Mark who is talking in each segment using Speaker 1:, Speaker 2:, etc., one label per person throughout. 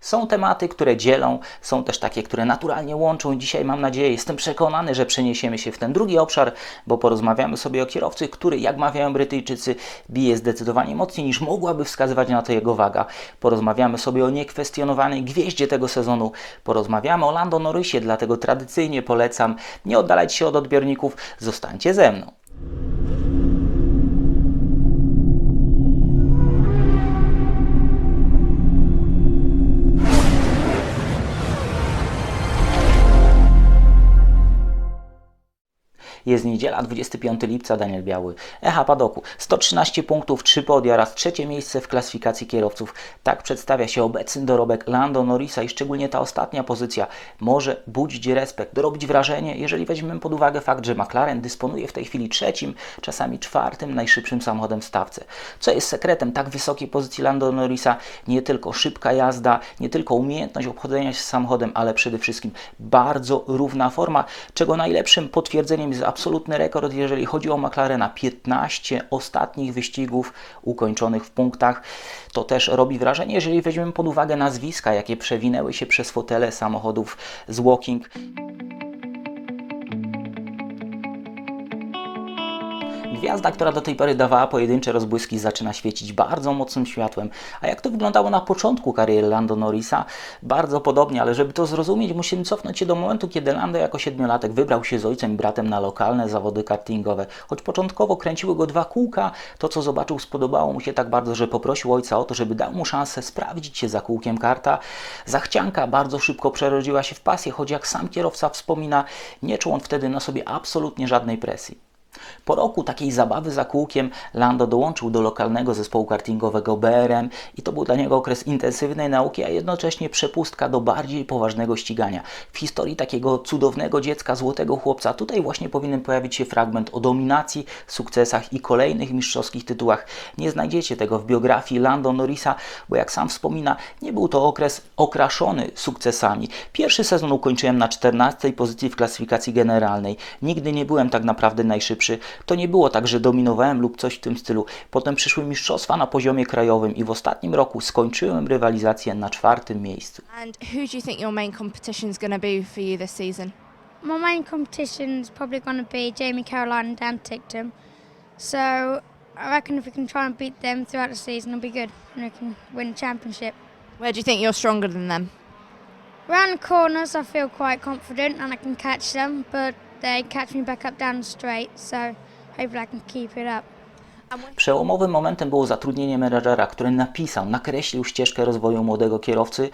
Speaker 1: Są tematy, które dzielą, są też takie, które naturalnie łączą. Dzisiaj mam nadzieję, jestem przekonany, że przeniesiemy się w ten drugi obszar, bo porozmawiamy sobie o kierowcy, który, jak mawiają Brytyjczycy, bije zdecydowanie mocniej niż mogłaby wskazywać na to jego waga. Porozmawiamy sobie o niekwestionowanej gwieździe tego sezonu. Porozmawiamy o Lando Norrisie, dlatego tradycyjnie polecam nie oddalać się od odbiorników, zostańcie ze mną. Jest niedziela, 25 lipca, Daniel Biały. Echa Padoku. 113 punktów, 3 podia oraz trzecie miejsce w klasyfikacji kierowców. Tak przedstawia się obecny dorobek Lando Norrisa i szczególnie ta ostatnia pozycja może budzić respekt, robić wrażenie, jeżeli weźmiemy pod uwagę fakt, że McLaren dysponuje w tej chwili trzecim, czasami czwartym najszybszym samochodem w stawce. Co jest sekretem tak wysokiej pozycji Lando Norrisa? Nie tylko szybka jazda, nie tylko umiejętność obchodzenia się z samochodem, ale przede wszystkim bardzo równa forma, czego najlepszym potwierdzeniem jest absolutny rekord, jeżeli chodzi o McLarena. 15 ostatnich wyścigów ukończonych w punktach. To też robi wrażenie, jeżeli weźmiemy pod uwagę nazwiska, jakie przewinęły się przez fotele samochodów z Walking. Gwiazda, która do tej pory dawała pojedyncze rozbłyski, zaczyna świecić bardzo mocnym światłem. A jak to wyglądało na początku kariery Lando Norrisa? Bardzo podobnie, ale żeby to zrozumieć, musimy cofnąć się do momentu, kiedy Lando jako siedmiolatek wybrał się z ojcem i bratem na lokalne zawody kartingowe. Choć początkowo kręciły go dwa kółka, to co zobaczył spodobało mu się tak bardzo, że poprosił ojca o to, żeby dał mu szansę sprawdzić się za kółkiem karta. Zachcianka bardzo szybko przerodziła się w pasję, choć jak sam kierowca wspomina, nie czuł on wtedy na sobie absolutnie żadnej presji. Po roku takiej zabawy za kółkiem Lando dołączył do lokalnego zespołu kartingowego BRM i to był dla niego okres intensywnej nauki, a jednocześnie przepustka do bardziej poważnego ścigania. W historii takiego cudownego dziecka, złotego chłopca, tutaj właśnie powinien pojawić się fragment o dominacji, sukcesach i kolejnych mistrzowskich tytułach. Nie znajdziecie tego w biografii Lando Norrisa, bo jak sam wspomina, nie był to okres okraszony sukcesami. Pierwszy sezon ukończyłem na 14 pozycji w klasyfikacji generalnej. Nigdy nie byłem tak naprawdę najszybszy to nie było tak, że dominowałem lub coś w tym stylu. Potem przyszły mistrzostwa na poziomie krajowym i w ostatnim roku skończyłem rywalizację na czwartym miejscu.
Speaker 2: And who do you think your main competition is going to be for you this season?
Speaker 3: My main competition is probably going to be Jamie Caroline and Dan Tickton. So I reckon if we can try and beat them throughout the season, it'll be good and we can win the championship.
Speaker 2: Where do you think you're stronger than them?
Speaker 3: Round the corners, I feel quite confident and I can catch them, but they catch me back up down the straight. So hopefully I can keep it up.
Speaker 1: Przełomowym momentem było zatrudnienie menedżera, który napisał, nakreślił ścieżkę rozwoju młodego kierowcy.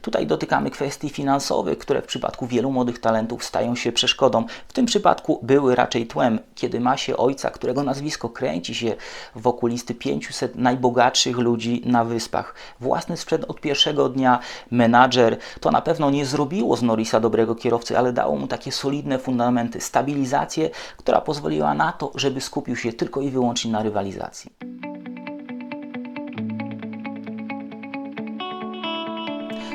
Speaker 1: Tutaj dotykamy kwestii finansowych, które w przypadku wielu młodych talentów stają się przeszkodą. W tym przypadku były raczej tłem, kiedy ma się ojca, którego nazwisko kręci się wokół listy 500 najbogatszych ludzi na wyspach. Własny sprzęt od pierwszego dnia, menadżer, to na pewno nie zrobiło z Norrisa dobrego kierowcy, ale dało mu takie solidne fundamenty, stabilizację, która pozwoliła na to, żeby skupił się tylko i wyłącznie na rywalizacji rywalizacji.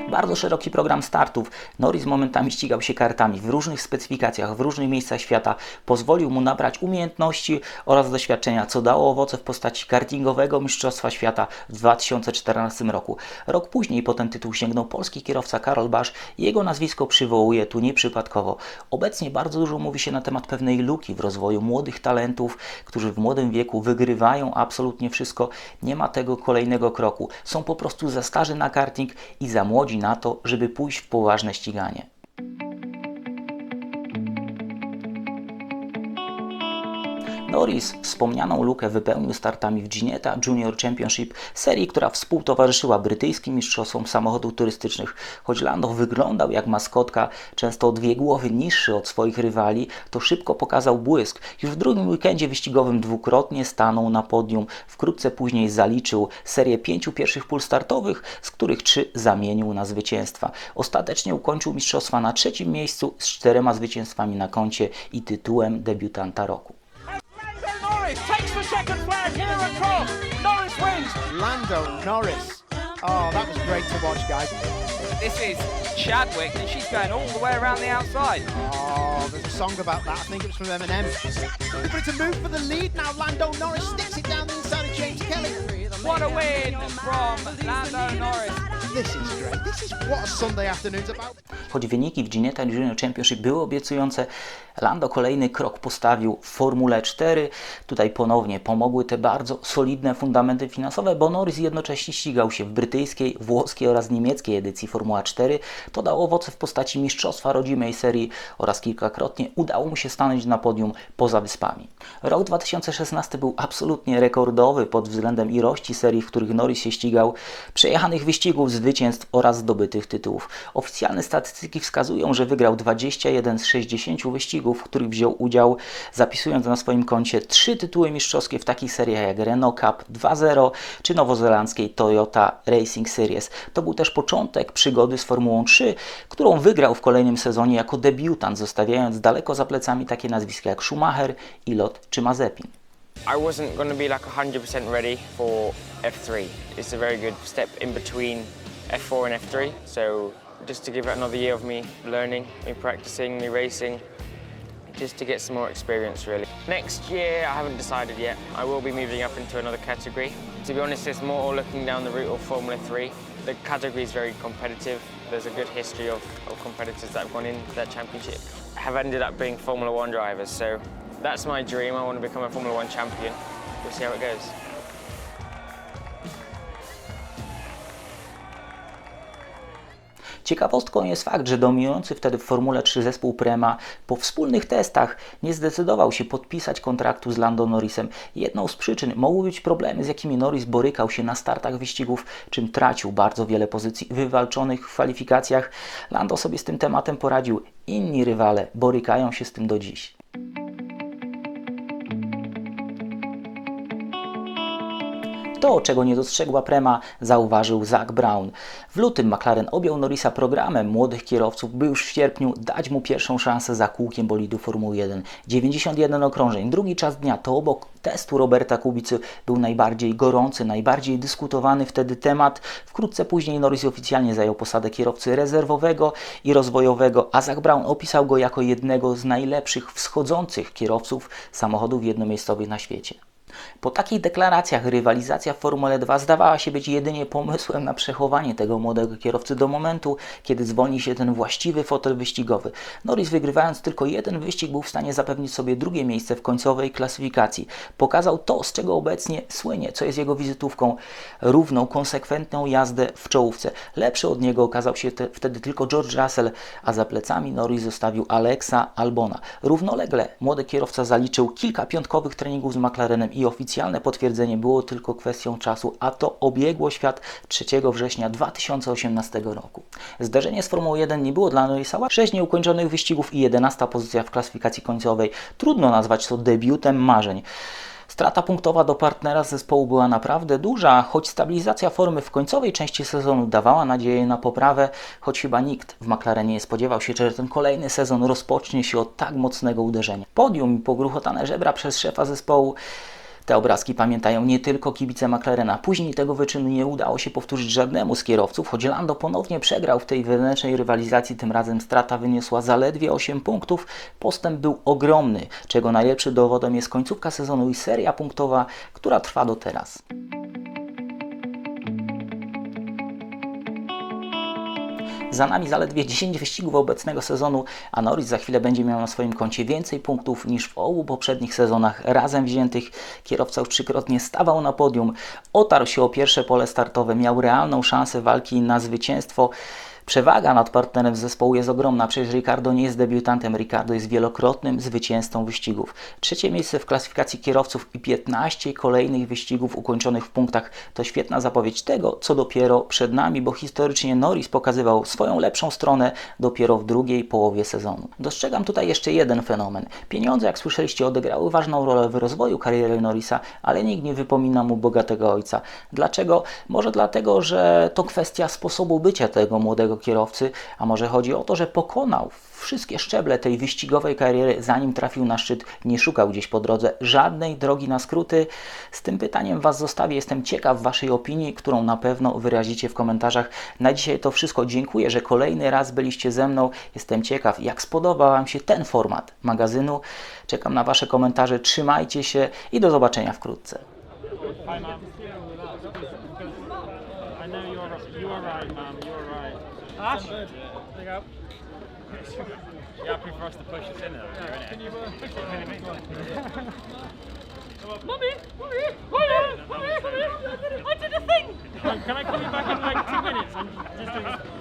Speaker 1: Bardzo szeroki program startów. Norris momentami ścigał się kartami w różnych specyfikacjach, w różnych miejscach świata. Pozwolił mu nabrać umiejętności oraz doświadczenia, co dało owoce w postaci kartingowego Mistrzostwa Świata w 2014 roku. Rok później po ten tytuł sięgnął polski kierowca Karol Basz. Jego nazwisko przywołuje tu nieprzypadkowo. Obecnie bardzo dużo mówi się na temat pewnej luki w rozwoju młodych talentów, którzy w młodym wieku wygrywają absolutnie wszystko. Nie ma tego kolejnego kroku. Są po prostu za starzy na karting i za młodzi na to, żeby pójść w poważne ściganie. Norris wspomnianą lukę wypełnił startami w Ginetta Junior Championship, serii, która współtowarzyszyła brytyjskim mistrzostwom samochodów turystycznych. Choć Lando wyglądał jak maskotka, często o dwie głowy niższy od swoich rywali, to szybko pokazał błysk. Już w drugim weekendzie wyścigowym dwukrotnie stanął na podium. Wkrótce później zaliczył serię pięciu pierwszych pól startowych, z których trzy zamienił na zwycięstwa. Ostatecznie ukończył mistrzostwa na trzecim miejscu z czterema zwycięstwami na koncie i tytułem debiutanta roku.
Speaker 4: Lando Norris takes the checkered flag here across. Norris wins.
Speaker 5: Lando Norris. Oh, that was great to watch, guys.
Speaker 6: This is Chadwick, and she's going all the way around the outside.
Speaker 5: Oh, there's a song about that. I think it was from Eminem. But it's a move for the lead now. Lando Norris sticks it down the inside of James Kelly.
Speaker 6: What a win from Lando Norris.
Speaker 1: Choć wyniki w Ginetta Junior Championship były obiecujące, Lando kolejny krok postawił w Formule 4. Tutaj ponownie pomogły te bardzo solidne fundamenty finansowe, bo Norris jednocześnie ścigał się w brytyjskiej, włoskiej oraz niemieckiej edycji Formuła 4. To dało owoce w postaci mistrzostwa rodzimej serii oraz kilkakrotnie udało mu się stanąć na podium poza wyspami. Rok 2016 był absolutnie rekordowy pod względem ilości serii, w których Norris się ścigał, przejechanych wyścigów, zwycięstw oraz zdobytych tytułów. Oficjalne statystyki wskazują, że wygrał 21 z 60 wyścigów, w których wziął udział, zapisując na swoim koncie trzy tytuły mistrzowskie w takich seriach jak Renault Cup 2.0 czy nowozelandzkiej Toyota Racing Series. To był też początek przygody z Formułą 3, którą wygrał w kolejnym sezonie jako debiutant, zostawiając daleko za plecami takie nazwiska jak Schumacher, Ilot czy Mazepin.
Speaker 7: I wasn't going to be like 100% ready for F3. It's a very good step in between F4 and F3. So just to give it another year of me learning, me practicing, me racing, just to get some more experience really. Next year, I haven't decided yet. I will be moving up into another category. To be honest, it's more looking down the route of Formula 3. The category is very competitive. There's a good history of, of competitors that have gone into that championship. Have ended up being Formula 1 drivers, so that's my dream. I want to become a Formula 1 champion. We'll see how it goes.
Speaker 1: Ciekawostką jest fakt, że dominujący wtedy w Formule 3 zespół Prema po wspólnych testach nie zdecydował się podpisać kontraktu z Lando Norrisem. Jedną z przyczyn mogły być problemy, z jakimi Norris borykał się na startach wyścigów, czym tracił bardzo wiele pozycji wywalczonych w kwalifikacjach. Lando sobie z tym tematem poradził. Inni rywale borykają się z tym do dziś. To, czego nie dostrzegła Prema, zauważył Zach Brown. W lutym McLaren objął Norrisa programem młodych kierowców, by już w sierpniu dać mu pierwszą szansę za kółkiem bolidu Formuły 1. 91 okrążeń, drugi czas dnia to obok testu Roberta Kubicy był najbardziej gorący, najbardziej dyskutowany wtedy temat. Wkrótce później Norris oficjalnie zajął posadę kierowcy rezerwowego i rozwojowego, a Zach Brown opisał go jako jednego z najlepszych wschodzących kierowców samochodów jednomiejscowych na świecie. Po takich deklaracjach rywalizacja w Formule 2 zdawała się być jedynie pomysłem na przechowanie tego młodego kierowcy do momentu, kiedy zwolni się ten właściwy fotel wyścigowy. Norris wygrywając tylko jeden wyścig był w stanie zapewnić sobie drugie miejsce w końcowej klasyfikacji. Pokazał to, z czego obecnie słynie, co jest jego wizytówką, równą, konsekwentną jazdę w czołówce. Lepszy od niego okazał się te, wtedy tylko George Russell, a za plecami Norris zostawił Alexa Albona. Równolegle młody kierowca zaliczył kilka piątkowych treningów z McLarenem i oficjalne potwierdzenie było tylko kwestią czasu, a to obiegło świat 3 września 2018 roku. Zdarzenie z Formułą 1 nie było dla Norrisa łatwe. 6 nieukończonych wyścigów i 11 pozycja w klasyfikacji końcowej. Trudno nazwać to debiutem marzeń. Strata punktowa do partnera z zespołu była naprawdę duża, choć stabilizacja formy w końcowej części sezonu dawała nadzieję na poprawę, choć chyba nikt w McLarenie nie spodziewał się, że ten kolejny sezon rozpocznie się od tak mocnego uderzenia. Podium i pogruchotane żebra przez szefa zespołu te obrazki pamiętają nie tylko kibice McLarena. Później tego wyczynu nie udało się powtórzyć żadnemu z kierowców, choć Lando ponownie przegrał w tej wewnętrznej rywalizacji, tym razem strata wyniosła zaledwie 8 punktów. Postęp był ogromny, czego najlepszy dowodem jest końcówka sezonu i seria punktowa, która trwa do teraz. Za nami zaledwie 10 wyścigów obecnego sezonu, a Norris za chwilę będzie miał na swoim koncie więcej punktów niż w obu poprzednich sezonach razem wziętych. Kierowca już trzykrotnie stawał na podium, otarł się o pierwsze pole startowe, miał realną szansę walki na zwycięstwo. Przewaga nad partnerem zespołu jest ogromna, przecież Ricardo nie jest debiutantem, Ricardo jest wielokrotnym zwycięzcą wyścigów. Trzecie miejsce w klasyfikacji kierowców i 15 kolejnych wyścigów ukończonych w punktach to świetna zapowiedź tego, co dopiero przed nami, bo historycznie Norris pokazywał swoją lepszą stronę dopiero w drugiej połowie sezonu. Dostrzegam tutaj jeszcze jeden fenomen. Pieniądze, jak słyszeliście, odegrały ważną rolę w rozwoju kariery Norrisa, ale nikt nie wypomina mu bogatego ojca. Dlaczego? Może dlatego, że to kwestia sposobu bycia tego młodego kierowcy, a może chodzi o to, że pokonał wszystkie szczeble tej wyścigowej kariery, zanim trafił na szczyt, nie szukał gdzieś po drodze żadnej drogi na skróty. Z tym pytaniem Was zostawię. Jestem ciekaw Waszej opinii, którą na pewno wyrazicie w komentarzach. Na dzisiaj to wszystko. Dziękuję, że kolejny raz byliście ze mną. Jestem ciekaw, jak spodobał Wam się ten format magazynu. Czekam na Wasze komentarze. Trzymajcie się i do zobaczenia wkrótce.
Speaker 4: Hi, Mum. I know
Speaker 8: You were right, ma'am. You were right. Ash, there you go. You're happy for us to push us in there, yeah, Can you uh, push it mummy, mummy, mummy, mummy, I did a thing. Can I call you back in like two minutes? I'm just doing